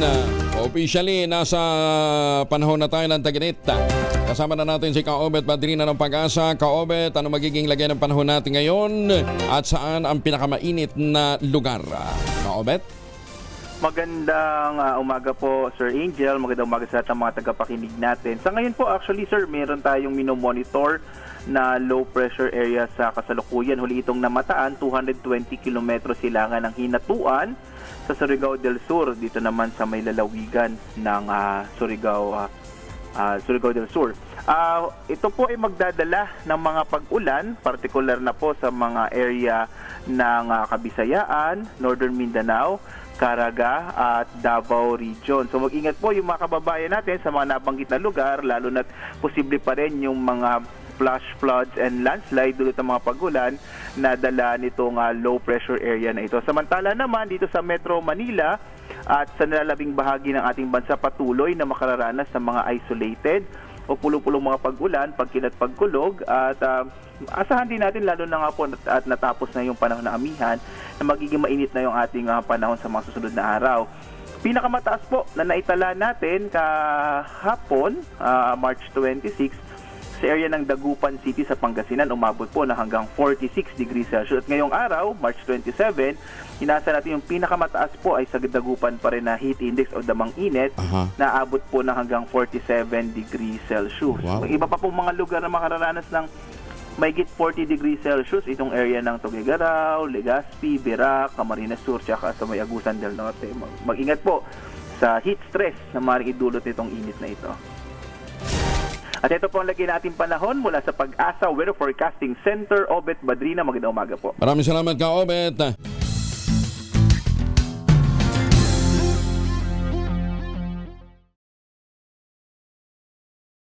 uh, officially nasa panahon na tayo ng taginit. Kasama na natin si Kaobet Madrina ng Pag-asa. Kaobet, ano magiging lagay ng panahon natin ngayon at saan ang pinakamainit na lugar? Kaobet? Magandang ah, umaga po, Sir Angel. Magandang umaga sa lahat ng mga tagapakinig natin. Sa ngayon po, actually, sir, meron tayong minomonitor na low pressure area sa kasalukuyan. Huli itong namataan, 220 kilometro silangan ng hinatuan sa Surigao del Sur. Dito naman sa may lalawigan ng ah, Surigao, ah, ah, Surigao del Sur. Ah, ito po ay magdadala ng mga pag-ulan, particular na po sa mga area ng ah, Kabisayaan, Northern Mindanao, Caraga at Davao Region. So mag-ingat po yung mga kababayan natin sa mga nabanggit na lugar, lalo na posible pa rin yung mga flash floods and landslide dulot ng mga pagulan na dala nitong ah, low pressure area na ito. Samantala naman dito sa Metro Manila at sa nalalabing bahagi ng ating bansa patuloy na makararanas ng mga isolated o pulong-pulong mga pag-ulan, pagkilat pagkulog at ah, asahan din natin lalo na nga po nat- at natapos na yung panahon ng amihan na magiging mainit na yung ating ah, panahon sa mga susunod na araw. Pinakamataas po na naitala natin kahapon, ah, March 26, sa area ng Dagupan City sa Pangasinan, umabot po na hanggang 46 degrees Celsius. At ngayong araw, March 27, inasa natin yung pinakamataas po ay sa Dagupan pa rin na heat index o damang init Aha. na abot po na hanggang 47 degrees Celsius. Wow. Iba pa pong mga lugar na makararanas ng mayigit 40 degrees Celsius itong area ng Tuguegarao, Legazpi, Birac, Camarines Sur, tsaka sa may Agusan del Norte. Mag- Mag-ingat po sa heat stress na maaaring idulot nitong init na ito. At ito po ang lagay natin panahon mula sa Pag-asa Weather Forecasting Center, Obet Badrina. Magandang umaga po. Maraming salamat, Kaobet.